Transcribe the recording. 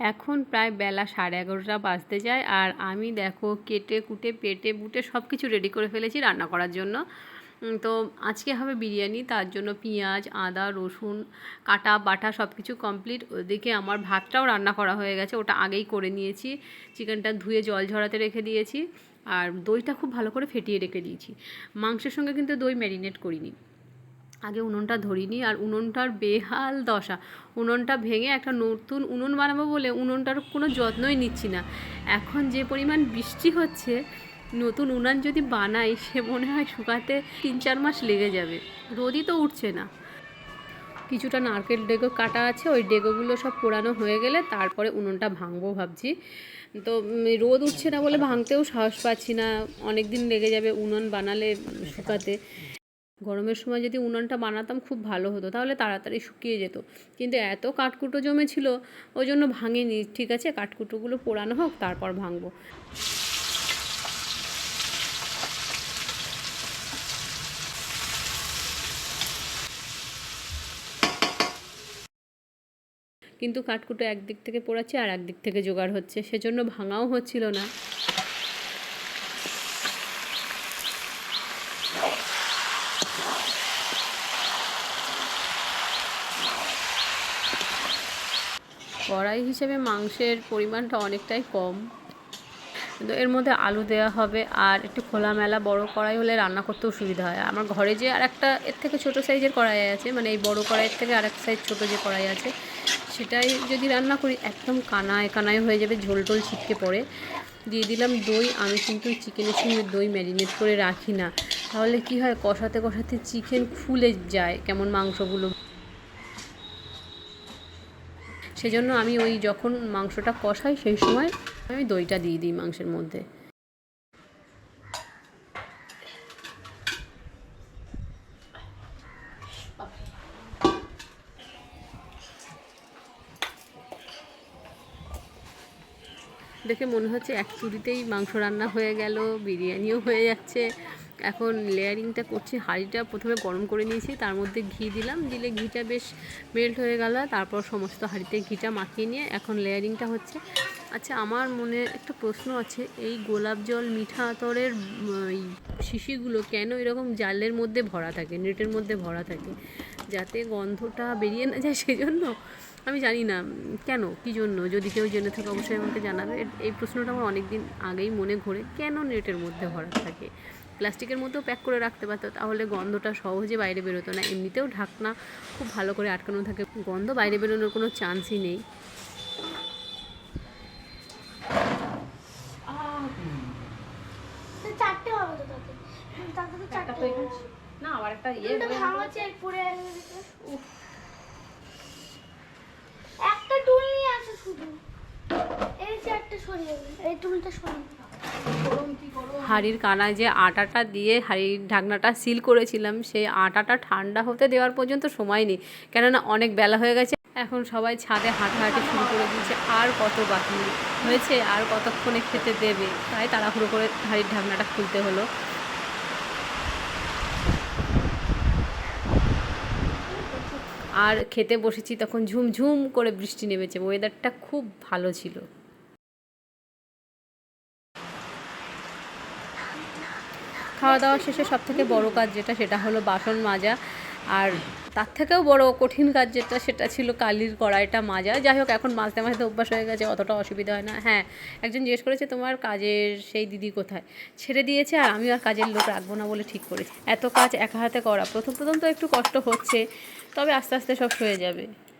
এখন প্রায় বেলা সাড়ে এগারোটা বাজতে যায় আর আমি দেখো কেটে কুটে, পেটে বুটে সব কিছু রেডি করে ফেলেছি রান্না করার জন্য। তো আজকে হবে বিরিয়ানি, তার জন্য পেঁয়াজ, আদা, রসুন, কাটা, বাটা সব কিছু কমপ্লিট ওদিকে আমার ভাতটাও রান্না করা হয়ে গেছে, ওটা আগেই করে নিয়েছি। চিকেনটা ধুয়ে জল ঝরাতে রেখে দিয়েছি। আর দইটা খুব ভালো করে ফেটিয়ে রেখে দিয়েছি। মাংসের সঙ্গে কিন্তু দই ম্যারিনেট করিনি। আগে উনুনটা ধরিনি আর উনুনটার বেহাল দশা। উনুনটা ভেঙে একটা নতুন উনুন বানাবো বলে উনুনটার কোনো যত্নই নিচ্ছি না। এখন যে পরিমাণ বৃষ্টি হচ্ছে, নতুন উনান যদি বানাই, সে মনে হয় শুকাতে তিন চার মাস লেগে যাবে। রোদই তো উঠছে না। কিছুটা নারকেল ডেগো কাটা আছে, ওই ডেগোগুলো সব পোড়ানো হয়ে গেলে তারপরে উনুনটা ভাঙবো ভাবছি। তো রোদ উঠছে না বলে ভাঙতেও সাহস পাচ্ছি না। অনেক দিন লেগে যাবে উনুন বানালে শুকাতে। গরমের সময় যদি উনুনটা বানাতাম খুব ভালো হতো, তাহলে তাড়াতাড়ি শুকিয়ে যেত। কিন্তু এত কাঠকুটো জমেছিল ওই জন্য ভাঙিনি। ঠিক আছে, কাঠকুটোগুলো পোড়ানো হোক, তারপর ভাঙবো। কিন্তু কাঠকুটো একদিক থেকে পোড়াচ্ছে আর একদিক থেকে জোগাড় হচ্ছে, সেজন্য ভাঙাও হচ্ছিল না। কড়াই হিসেবে মাংসের পরিমাণটা অনেকটাই কম। কিন্তু এর মধ্যে আলু দেওয়া হবে আর একটু খোলামেলা বড় কড়াই হলে রান্না করতেও সুবিধা হয়। আমার ঘরে যে আর একটা এর থেকে ছোট সাইজের কড়াই আছে মানে এই বড় কড়াইয়ের থেকে আর এক সাইজ ছোটো যে কড়াই আছে, সেটাই যদি রান্না করি একদম কানায় কানায় হয়ে যাবে, ঝোল টোল ছিটকে পড়ে। দিয়ে দিলাম দই, আমি কিন্তু চিকেনের সঙ্গে দই ম্যারিনেট করে রাখি না। তাহলে কি হয়, কষাতে কষাতে চিকেন ফুলে যায়, কেমন মাংসগুলো। সেজন্য আমি ওই যখন মাংসটা কষাই সেই সময় আমি দইটা দিয়ে দিই মাংসের মধ্যে। দেখে মনে হচ্ছে এক চুরিতেই মাংস রান্না হয়ে গেল, বিরিয়ানিও হয়ে যাচ্ছে। এখন লেয়ারিংটা করছি, হাঁড়িটা প্রথমে গরম করে নিয়েছি, তার মধ্যে ঘি দিলাম, দিলে ঘিটা বেশ মেল্ট হয়ে গেল, তারপর সমস্ত হাঁড়িতে ঘিটা মাখিয়ে নিয়ে এখন লেয়ারিংটা হচ্ছে। আচ্ছা আমার মনে একটা প্রশ্ন আছে, এই গোলাপ জল মিঠা আতরের শিশিগুলো কেন এরকম জালের মধ্যে ভরা থাকে, নেটের মধ্যে ভরা থাকে? যাতে গন্ধটা বেরিয়ে না যায় সেজন্য? আমি জানি না, কেন, কী জন্য? যদি কেউ জেনে থাকে অবশ্যই আমাকে জানাবে। এই প্রশ্নটা আমার অনেক দিন আগেই মনে ঘোরে, কেন নেটের মধ্যে ভরা থাকে? প্লাস্টিকের মধ্যেও প্যাক করে রাখতে পারতো তাহলে গন্ধটা সহজে বাইরে বেরোতো না। এমনিতেও ঢাকনা খুব ভালো করে আটকানো থাকে গন্ধ বাইরে বেরোনোর কোনো চান্সই নেই। না আবার একটা ইয়ে একটা টুল নিয়ে আসো শুধু। এই চারটে সরিয়ে এই টুলটা সরিয়ে। হাঁড়ির কানায় যে আটাটা দিয়ে হাঁড়ির ঢাকনাটা সিল করেছিলাম, সেই আটাটা ঠান্ডা হতে দেওয়ার পর্যন্ত সময় নেই। কেননা অনেক বেলা হয়ে গেছে, এখন সবাই ছাদে হাঁটাহাঁটি শুরু করে দিয়েছে। আর কত বাকি? হয়েছে, আর কতক্ষণে খেতে দেবে? তাই তাড়াহুড়ো করে হাঁড়ির ঢাকনাটা খুলতে হলো। আর খেতে বসেছি তখন ঝুমঝুম করে বৃষ্টি নেমেছে। ওয়েদারটা খুব ভালো ছিল। খাওয়া দাওয়া শেষে সব থেকে বড় কাজ যেটা, সেটা হলো বাসন মাজা। আর তার থেকেও বড় কঠিন কাজ যেটা, সেটা ছিল কালির কড়াইটা মাজা। যাই হোক, এখন মাজতে মাজতে অভ্যাস হয়ে গেছে, অতটা অসুবিধা হয় না। হ্যাঁ একজন জিজ্ঞেস করেছে, তোমার কাজের সেই দিদি কোথায়? ছেড়ে দিয়েছে, আর আমি আর কাজের লোক রাখব না বলে ঠিক করেছি। এত কাজ একা হাতে করা, প্রথম প্রথম তো একটু কষ্ট হচ্ছে, তবে আস্তে আস্তে সব হয়ে যাবে।